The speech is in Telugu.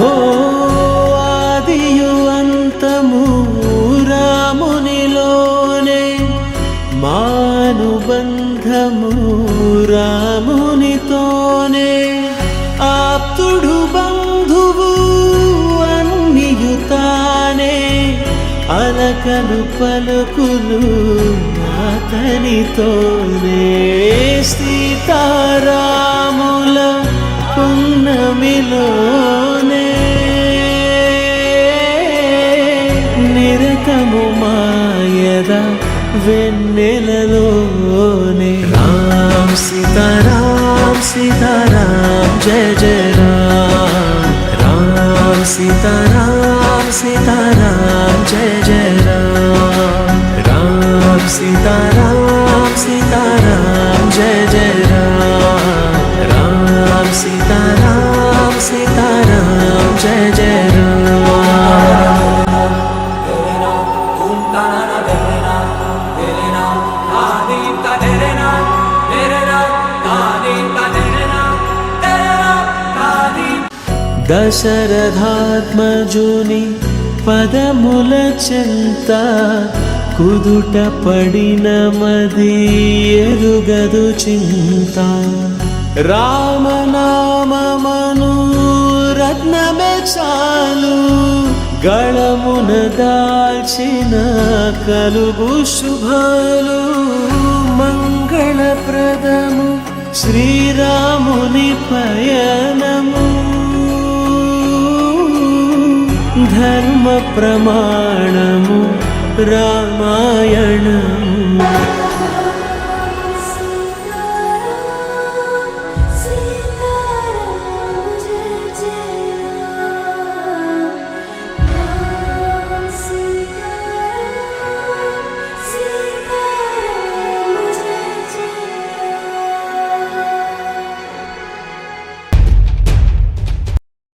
అహో ఆదియు అంతము రామునిలోనే మానుబంధము రామునితోనే ఆప్తుడు బంధువు అన్నియుతానే అలకలు పలుకులు అతనితోనే సీతారాముల పున్నమిలో కదా వెన్నెలలోనే. రామ్ సీతారామ్ సీతారామ్ జయ జయ రామ్. రామ్ సీతారామ్ సీతారామ్ జయ జయ రామ్. రామ్ సీతారామ్ సీతారామ్ జయ జయ రామ్. రామ్ సీతారామ్ సీతారామ్ జయ జయ రామ్. దశరథాత్మజుని పదముల చెంత కుదుట పడిన మది ఎరుగదు చింత. రామనామమను రత్నమే చాలు గళమున దాల్చిన కలుగు శుభాలు మంగళప్రదము. శ్రీరాముని పయనము. ధర్మ ప్రమాణము రామాయణము.